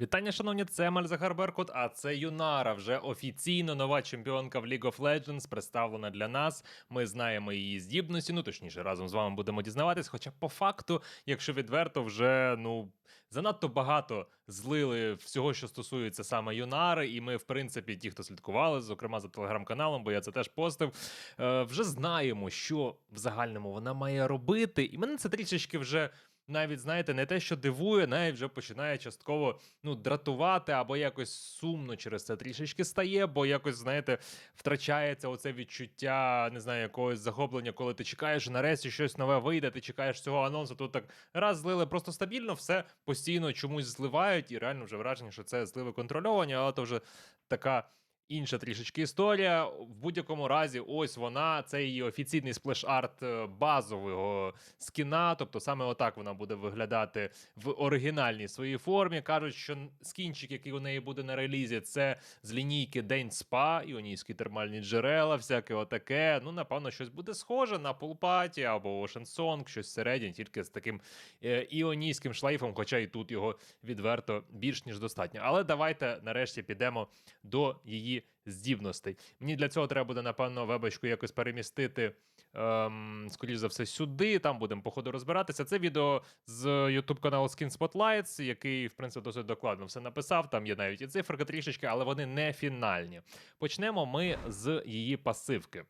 Вітання, шановні, це Мальзахар Беркут, а це Юнара, вже офіційно нова чемпіонка в League of Legends, представлена для нас. Ми знаємо її здібності. Ну точніше, разом з вами будемо дізнаватись. Хоча по факту, якщо відверто, вже ну занадто багато злили всього, що стосується саме Юнари. І ми, в принципі, ті, хто слідкували, зокрема за телеграм-каналом, бо я це теж постив, е, вже знаємо, що в загальному вона має робити. І мене це трішечки вже навіть знаєте, не те, що дивує, навіть вже починає частково ну, дратувати або якось сумно через це трішечки стає, бо якось, знаєте, втрачається оце відчуття, не знаю, якогось захоплення, коли ти чекаєш, нарешті щось нове вийде, ти чекаєш цього анонсу. Тут так раз злили просто стабільно, все постійно чомусь зливають, і реально вже враження, що це зливи контрольовані, але то вже така. Інша трішечки історія. В будь-якому разі, ось вона, це її офіційний сплеш-арт е, базового скіна. Тобто саме отак вона буде виглядати в оригінальній своїй формі. Кажуть, що скінчик, який у неї буде на релізі, це з лінійки День Спа, іонійські термальні джерела, всяке отаке. Ну, напевно, щось буде схоже на Пулпаті або Ocean Song, щось середнє, тільки з таким е, іонійським шлейфом, хоча і тут його відверто більш ніж достатньо. Але давайте нарешті підемо до її здібностей. Мені для цього треба буде, напевно, вебочку якось перемістити, ем, скоріш за все, сюди. Там будемо по ходу розбиратися. Це відео з YouTube каналу Skin Spotlights, який, в принципі, досить докладно все написав. Там є навіть і циферка трішечки, але вони не фінальні. Почнемо ми з її пасивки.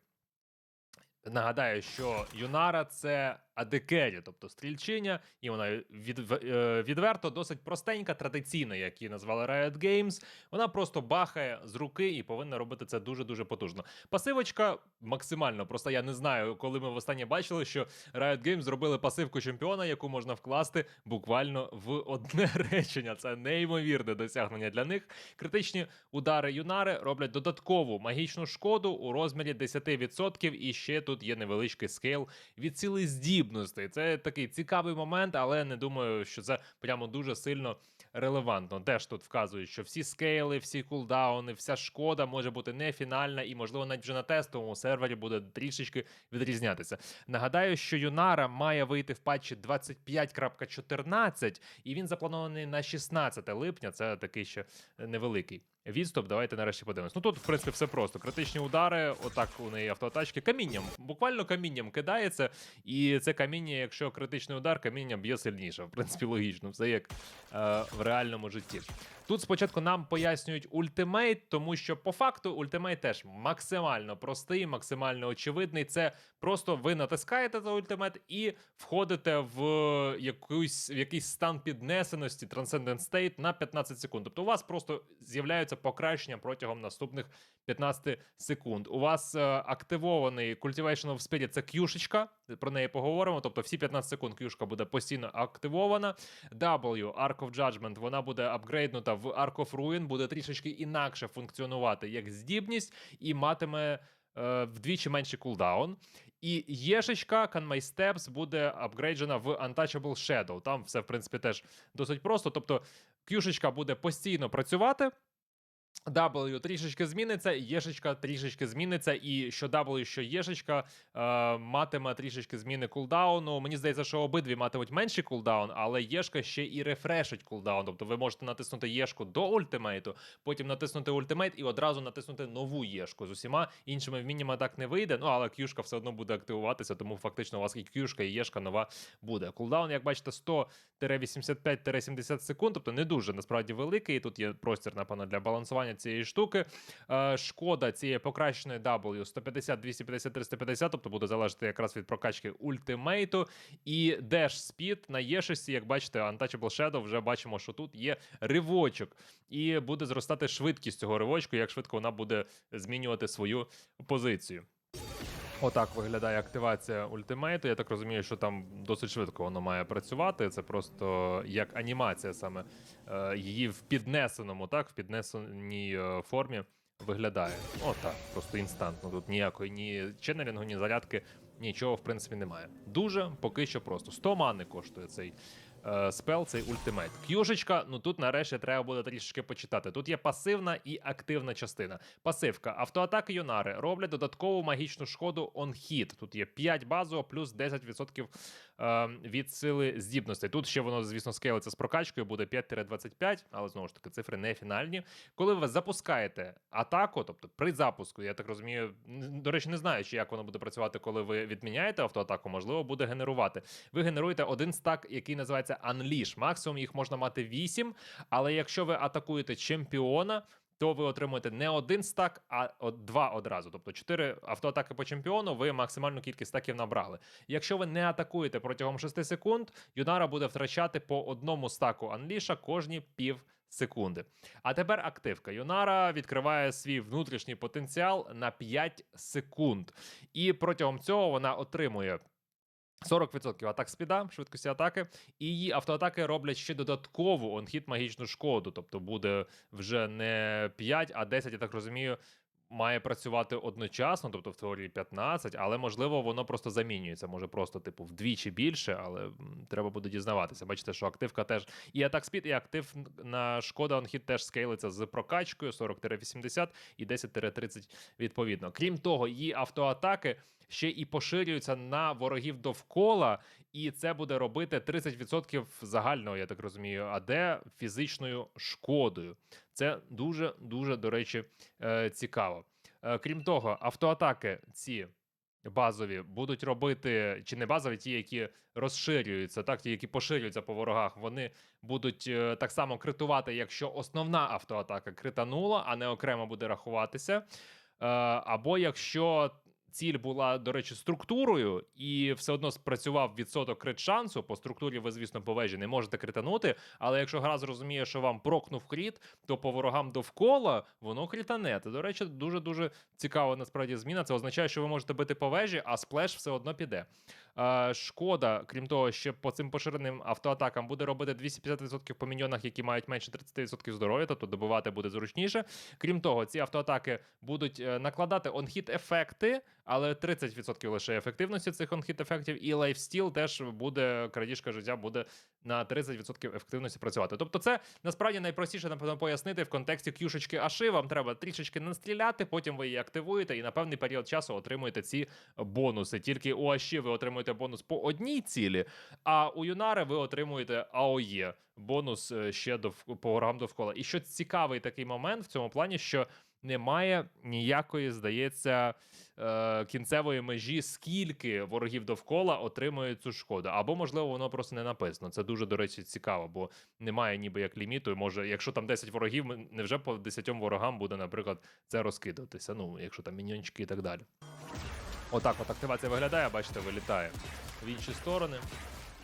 Нагадаю, що Юнара це адекері, тобто стрільчиня, і вона від, е, відверто досить простенька, традиційна, як її назвали Riot Games. Вона просто бахає з руки і повинна робити це дуже-дуже потужно. Пасивочка максимально проста. Я не знаю, коли ми востаннє бачили, що Riot Games зробили пасивку чемпіона, яку можна вкласти буквально в одне речення. Це неймовірне досягнення для них. Критичні удари Юнари роблять додаткову магічну шкоду у розмірі 10%, і ще тут є невеличкий скейл від цілої здібностей. Це такий цікавий момент, але не думаю, що це прямо дуже сильно релевантно. Теж тут вказують, що всі скейли, всі кулдауни, вся шкода може бути не фінальна, і, можливо, навіть вже на тестовому сервері буде трішечки відрізнятися. Нагадаю, що Юнара має вийти в патчі 25.14, і він запланований на 16 липня. Це такий ще невеликий. Відступ, давайте нарешті подивимось. Ну тут, в принципі, все просто. Критичні удари, отак у неї автоатачки. Камінням, буквально камінням кидається. І це каміння, якщо критичний удар, камінням б'є сильніше. В принципі, логічно, все як е, в реальному житті. Тут спочатку нам пояснюють ультимейт, тому що по факту ультимейт теж максимально простий, максимально очевидний. Це просто ви натискаєте за ультимейт і входите в якусь, в якийсь стан піднесеності Transcendent State на 15 секунд. Тобто у вас просто з'являються покращення протягом наступних 15 секунд. У вас е, активований Cultivation of Spirit, це к'юшечка, про неї поговоримо. Тобто всі 15 секунд к'юшка буде постійно активована. W, Arc of Judgment, вона буде апгрейднута в Arc of Ruin, буде трішечки інакше функціонувати як здібність і матиме. е, Вдвічі менший кулдаун. І Єшечка Can My Steps буде апгрейджена в Untouchable Shadow. Там все, в принципі, теж досить просто. Тобто, к'юшечка буде постійно працювати. W трішечки зміниться, Єшечка трішечки зміниться, і що W, що Єшечка е, матиме трішечки зміни кулдауну. Мені здається, що обидві матимуть менший кулдаун, але Єшка ще і рефрешить кулдаун. Тобто ви можете натиснути Єшку до ультимейту, потім натиснути ультимейт і одразу натиснути нову Єшку. З усіма іншими вміннями так не вийде. Ну але к'юшка все одно буде активуватися, тому фактично у вас і к'юшка, і Єшка нова буде. Кулдаун, як бачите, 100-85-70 секунд, тобто не дуже насправді великий. Тут є простір, напевно, для балансування цієї штуки. Е, шкода цієї покращеної W 150, 250, 350, тобто буде залежати якраз від прокачки ультимейту. І Dash Speed на Є6, як бачите, Untouchable Shadow, вже бачимо, що тут є ривочок. І буде зростати швидкість цього ривочку, як швидко вона буде змінювати свою позицію. Отак виглядає активація ультимейту. Я так розумію, що там досить швидко воно має працювати. Це просто як анімація саме е, її в піднесеному, так, в піднесеній е, формі виглядає. Отак, просто інстантно. Тут ніякої ні ченнелінгу, ні зарядки, нічого в принципі немає. Дуже поки що просто. 100 мани коштує цей спел, цей ультимейт. К'юшечка, ну тут нарешті треба буде трішечки почитати. Тут є пасивна і активна частина. Пасивка. Автоатаки Юнари роблять додаткову магічну шкоду on hit. Тут є 5 базово, плюс 10% е, від сили здібностей. Тут ще воно, звісно, скейлиться з прокачкою, буде 5-25, але знову ж таки цифри не фінальні. Коли ви запускаєте атаку, тобто при запуску, я так розумію, до речі, не знаю, чи як воно буде працювати, коли ви відміняєте автоатаку, можливо, буде генерувати. Ви генеруєте один стак, який називається Unleash. Максимум їх можна мати 8, але якщо ви атакуєте чемпіона. То ви отримуєте не один стак, а два одразу. Тобто 4 автоатаки по чемпіону, ви максимальну кількість стаків набрали. Якщо ви не атакуєте протягом 6 секунд, Юнара буде втрачати по одному стаку анліша кожні пів секунди. А тепер активка. Юнара відкриває свій внутрішній потенціал на 5 секунд. І протягом цього вона отримує. 40% атак спіда, швидкості атаки, і її автоатаки роблять ще додаткову онхіт магічну шкоду. Тобто буде вже не 5, а 10, я так розумію, має працювати одночасно, тобто в теорії 15, але можливо воно просто замінюється. Може просто типу вдвічі більше, але треба буде дізнаватися. Бачите, що активка теж і атак спід, і актив на шкода онхіт теж скейлиться з прокачкою 40-80 і 10-30 відповідно. Крім того, її автоатаки ще і поширюються на ворогів довкола, і це буде робити 30% загального, я так розумію, АД фізичною шкодою. Це дуже дуже до речі е, цікаво. Е, Крім того, автоатаки ці. Базові будуть робити чи не базові, ті, які розширюються, так ті, які поширюються по ворогах, вони будуть е, так само критувати, якщо основна автоатака кританула, а не окремо буде рахуватися. Е, або якщо ціль була, до речі, структурою, і все одно спрацював відсоток крит шансу. По структурі ви, звісно, по вежі не можете кританути. Але якщо гра зрозуміє, що вам прокнув кріт, то по ворогам довкола воно крітане. Це, до речі, дуже дуже цікава насправді зміна. Це означає, що ви можете бити по вежі, а сплеш все одно піде. Е, шкода, крім того, ще по цим поширеним автоатакам буде робити 250% по міньйонах, які мають менше 30% здоров'я, тобто добивати буде зручніше. Крім того, ці автоатаки будуть е, накладати онхіт ефекти, але 30% лише ефективності цих онхіт ефектів, і лайфстіл теж буде крадіжка життя буде на 30% ефективності працювати. Тобто, це насправді найпростіше напевно пояснити в контексті к'юшечки Аши. Вам треба трішечки настріляти, потім ви її активуєте і на певний період часу отримуєте ці бонуси. Тільки у Аші ви отримуєте бонус по одній цілі, а у Юнари ви отримуєте АОЄ бонус е, ще до по ворогам довкола. І що цікавий такий момент в цьому плані, що немає ніякої, здається, е, кінцевої межі, скільки ворогів довкола отримують цю шкоду. Або, можливо, воно просто не написано. Це дуже, до речі, цікаво, бо немає ніби як ліміту. Може, якщо там 10 ворогів, невже по 10 ворогам буде, наприклад, це розкидатися? Ну, якщо там міньончики і так далі. Отак от активація виглядає, бачите, вилітає в інші сторони.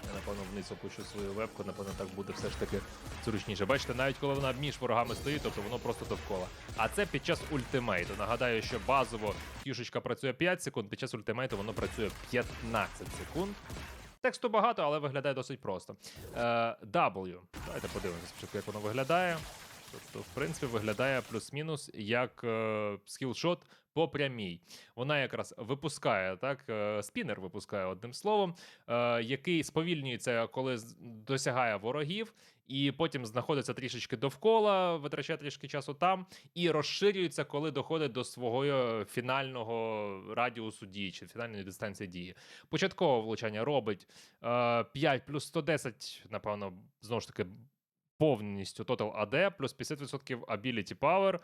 Я, напевно, вниз опущу свою вебку, напевно, так буде все ж таки зручніше. Бачите, навіть коли вона між ворогами стоїть, тобто воно просто довкола. А це під час ультимейту. Нагадаю, що базово кішечка працює 5 секунд, під час ультимейту воно працює 15 секунд. Тексту багато, але виглядає досить просто. Е, W. Давайте подивимося спочатку, як воно виглядає. Тобто, в принципі, виглядає плюс-мінус як е, скілшот по прямій. Вона якраз випускає так, е, спінер випускає одним словом, е, який сповільнюється, коли досягає ворогів, і потім знаходиться трішечки довкола, витрачає трішки часу там, і розширюється, коли доходить до свого е, фінального радіусу дії чи фінальної дистанції дії. Початкове влучання робить е, 5 плюс 110, напевно, знову ж таки, повністю Total AD, плюс 50% Ability Power.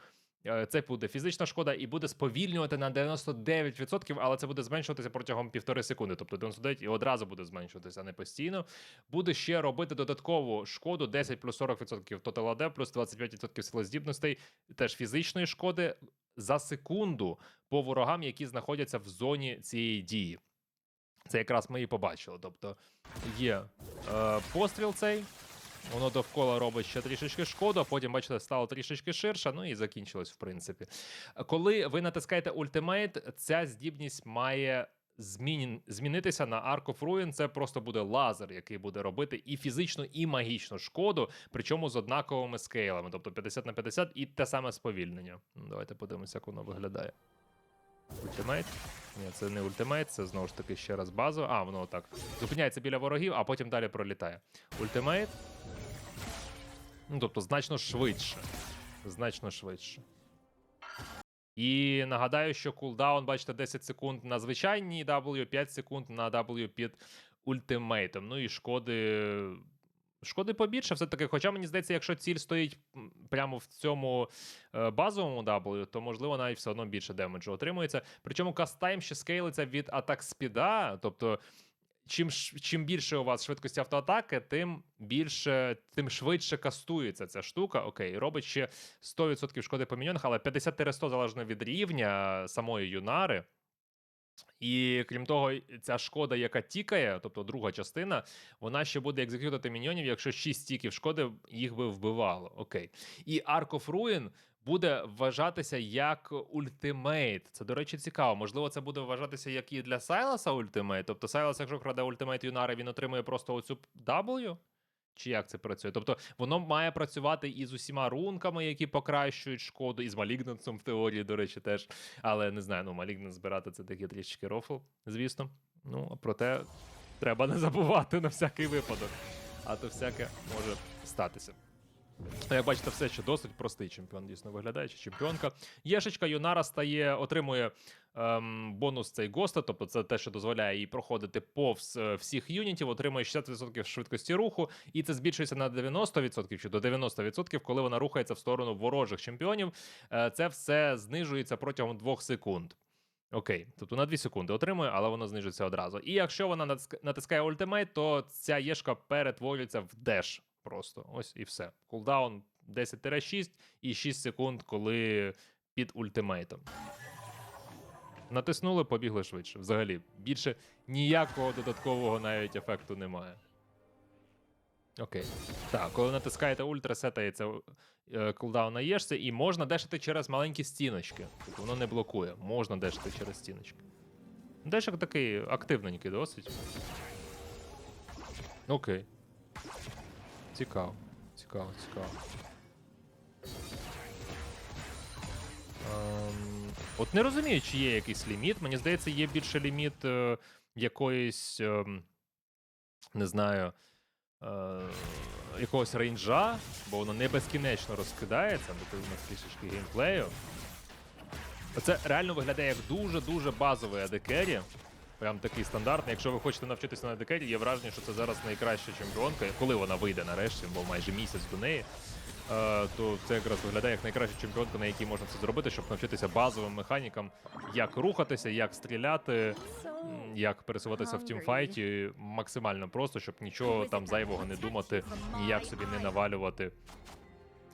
Е, Це буде фізична шкода і буде сповільнювати на 99%, але це буде зменшуватися протягом півтори секунди. Тобто 99 і одразу буде зменшуватися, а не постійно. Буде ще робити додаткову шкоду 10 плюс 40% Total AD, плюс 25% сили здібностей, теж фізичної шкоди за секунду по ворогам, які знаходяться в зоні цієї дії. Це якраз ми і побачили. Тобто є е, постріл цей. Воно довкола робить ще трішечки шкоду, потім, бачите, стало трішечки ширше, ну і закінчилось, в принципі. Коли ви натискаєте ультимейт, ця здібність має змін... змінитися на Arc of Ruin. Це просто буде лазер, який буде робити і фізичну, і магічну шкоду, причому з однаковими скейлами, тобто 50 на 50 і те саме сповільнення. Ну, Давайте подивимося, як воно виглядає. Ультимейт. Ні, це не ультимейт, це знову ж таки ще раз базу. А, воно так. Зупиняється біля ворогів, а потім далі пролітає. Ультимейт. Ну, тобто, значно швидше. Значно швидше. І нагадаю, що кулдаун, бачите, 10 секунд на звичайній W, 5 секунд на W під ультимейтом. Ну і шкоди. Шкоди побільше, все-таки. Хоча мені здається, якщо ціль стоїть прямо в цьому е, базовому W, то можливо навіть все одно більше демеджу отримується. Причому кастайм ще скейлиться від атак спіда. Тобто, чим, чим більше у вас швидкості автоатаки, тим більше, тим швидше кастується ця штука. Окей, робить ще 100% шкоди по міньонах, але 50-100 залежно від рівня самої юнари. І крім того, ця шкода, яка тікає, тобто друга частина, вона ще буде екзекютити міньйонів, якщо 6 стіків шкоди їх би вбивало. Окей. І Ark of Ruin буде вважатися як ультимейт. Це, до речі, цікаво. Можливо, це буде вважатися як і для Сайласа ультимейт. Тобто Сайлас, якщо краде ультимейт Юнари, він отримує просто оцю W? Чи як це працює? Тобто воно має працювати і з усіма рунками, які покращують шкоду, і з Малігнансом в теорії, до речі, теж. Але не знаю, ну Малігнанс збирати це такий трішки рофл, звісно. Ну, проте треба не забувати на всякий випадок. А то всяке може статися. Ну, Як бачите, все ще досить простий чемпіон, дійсно виглядає, чемпіонка. Єшечка Юнара стає, отримує ем, бонус цей госта, тобто це те, що дозволяє їй проходити повз е, всіх юнітів, отримує 60% швидкості руху, і це збільшується на 90% чи до 90%, коли вона рухається в сторону ворожих чемпіонів. Е, це все знижується протягом 2 секунд. Окей, тобто на 2 секунди отримує, але воно знижується одразу. І якщо вона натискає ультимейт, то ця єшка перетворюється в деш. Просто ось і все. Кулдаун 10-6 і 6 секунд, коли під ультимейтом. Натиснули, побігли швидше. Взагалі, більше ніякого додаткового навіть ефекту немає. Окей. Так, коли натискаєте ультра, сетається е, кулдаун і можна дешити через маленькі стіночки. Воно не блокує. Можна дешити через стіночки. Дешик такий активненький досить. Окей. Цікаво. Цікаво, цікаво. Ем, от не розумію, чи є якийсь ліміт. Мені здається, є більше ліміт е, якоїсь, ем, не знаю, е, якогось рейнджа, бо воно не безкінечно розкидається, бо у нас трішечки геймплею. Це реально виглядає як дуже-дуже базовий адекері. Прям такий стандартний. Якщо ви хочете навчитися на адекері, є враження, що це зараз найкраща чемпіонка, коли вона вийде нарешті, бо майже місяць до неї. е, То це якраз виглядає як найкраща чемпіонка, на якій можна це зробити, щоб навчитися базовим механікам, як рухатися, як стріляти, як пересуватися в тімфайті максимально просто, щоб нічого там зайвого не думати, ніяк собі не навалювати.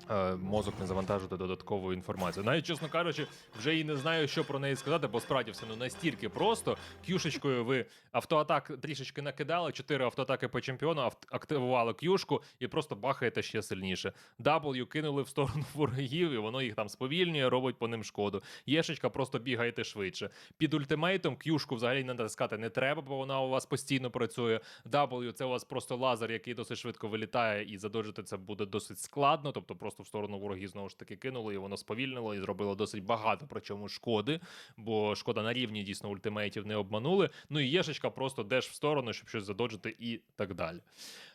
Е, Мозок не завантажити додаткову інформацію. Навіть, чесно кажучи, вже і не знаю, що про неї сказати, бо справді все ну настільки просто. Кюшечкою ви автоатак трішечки накидали, чотири автоатаки по чемпіону, активували кюшку і просто бахаєте ще сильніше. W кинули в сторону ворогів, і воно їх там сповільнює, робить по ним шкоду. Єшечка просто бігаєте швидше. Під ультимейтом кюшку взагалі натискати не треба, бо вона у вас постійно працює. W це у вас просто лазер, який досить швидко вилітає, і задоджити це буде досить складно. Тобто просто в сторону ворогів знову ж таки кинули, і воно сповільнило і зробило досить багато, причому шкоди, бо шкода на рівні дійсно ультимейтів не обманули. Ну і єшечка просто деш в сторону, щоб щось задоджити і так далі.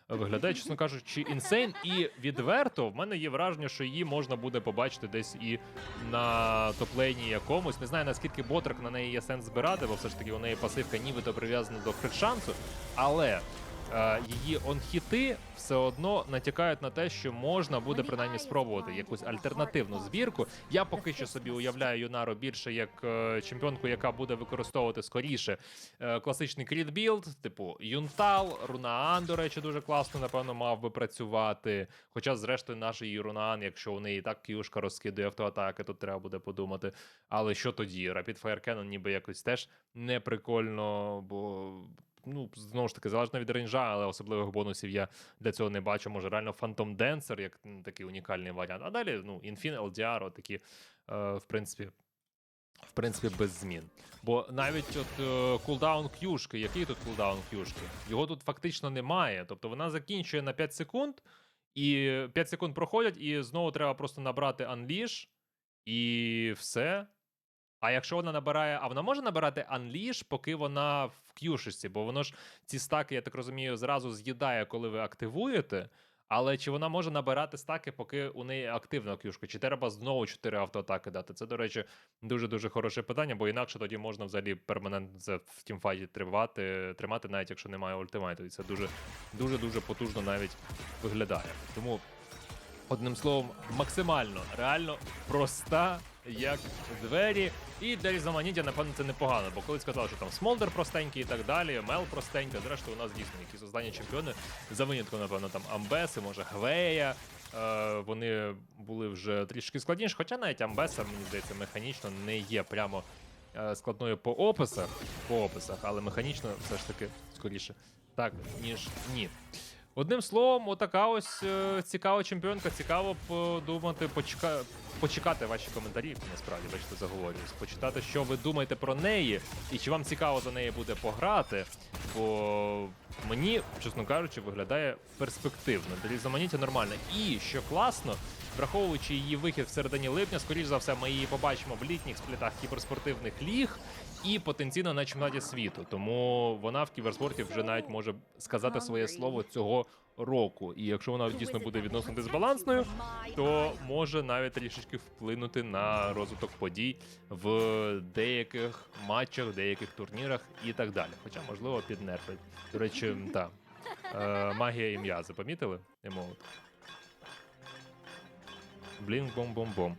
Виглядає, чесно кажучи, інсейн. І відверто в мене є враження, що її можна буде побачити десь і на топлейні якомусь. Не знаю наскільки ботрик на неї є сенс збирати, бо все ж таки у неї пасивка нібито прив'язана до крит-шансу. Але е, її онхіти все одно натякають на те, що можна буде принаймні спробувати якусь альтернативну збірку. Я поки що собі уявляю Юнару більше як е, чемпіонку, яка буде використовувати скоріше е, класичний кріт білд, типу Юнтал, Рунаан, до речі, дуже класно, напевно, мав би працювати. Хоча, зрештою, наш її Рунаан, якщо у неї і так кюшка розкидує автоатаки, то треба буде подумати. Але що тоді? Rapid Fire Cannon ніби якось теж не прикольно, бо. Ну, знову ж таки, залежно від рейнджа, але особливих бонусів я для цього не бачу. Може, реально Phantom Dancer, як м, такий унікальний варіант. А далі, ну, Infin, LDR, такі, е, в принципі, в принципі, без змін. Бо навіть от е, кулдаун к'юшки, який тут кулдаун к'юшки? Його тут фактично немає. Тобто вона закінчує на 5 секунд, і 5 секунд проходять, і знову треба просто набрати Unleash, і все. А якщо вона набирає, а вона може набирати анліш, поки вона в к'юшечці, бо воно ж ці стаки, я так розумію, зразу з'їдає, коли ви активуєте. Але чи вона може набирати стаки, поки у неї активна к'юшка? Чи треба знову 4 автоатаки дати? Це, до речі, дуже дуже хороше питання, бо інакше тоді можна взагалі перманентно в тімфайті тримати, тримати, навіть якщо немає ультимейту. І це дуже дуже дуже потужно навіть виглядає. Тому, одним словом, максимально реально проста. Як двері, і для різноманіття, напевно, це непогано, бо коли сказали, що там Смолдер простенький і так далі, Мел простенька, зрештою, у нас дійсно якісь останні чемпіони за винятком, напевно, там Амбеси, може Гвея. Е, вони були вже трішки складніші, хоча навіть Амбеса, мені здається, механічно не є прямо е, складною по описах, по описах, але механічно все ж таки скоріше так, ніж ні. Одним словом, отака ось е, цікава чемпіонка. Цікаво подумати, почека... почекати ваші коментарі. Насправді, бачите, заговорююсь. Почитати, що ви думаєте про неї, і чи вам цікаво за неї буде пограти. Бо мені, чесно кажучи, виглядає перспективно. Для різноманіття нормально. І що класно, враховуючи її вихід в середині липня, скоріш за все, ми її побачимо в літніх сплітах кіберспортивних ліг і потенційно на чемпіонаті світу. Тому вона в кіберспорті вже навіть може сказати своє слово цього року. І якщо вона дійсно буде відносно дисбалансною, то може навіть трішечки вплинути на розвиток подій в деяких матчах, деяких турнірах і так далі. Хоча, можливо, піднерфить. До речі, так. Е, магія ім'я запомітили? Емоут. Блін, бом-бом-бом.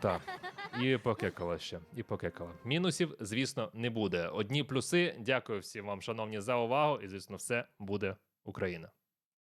Так, і покекала ще, і покекала. Мінусів, звісно, не буде. Одні плюси. Дякую всім вам, шановні, за увагу. І звісно, все буде Україна.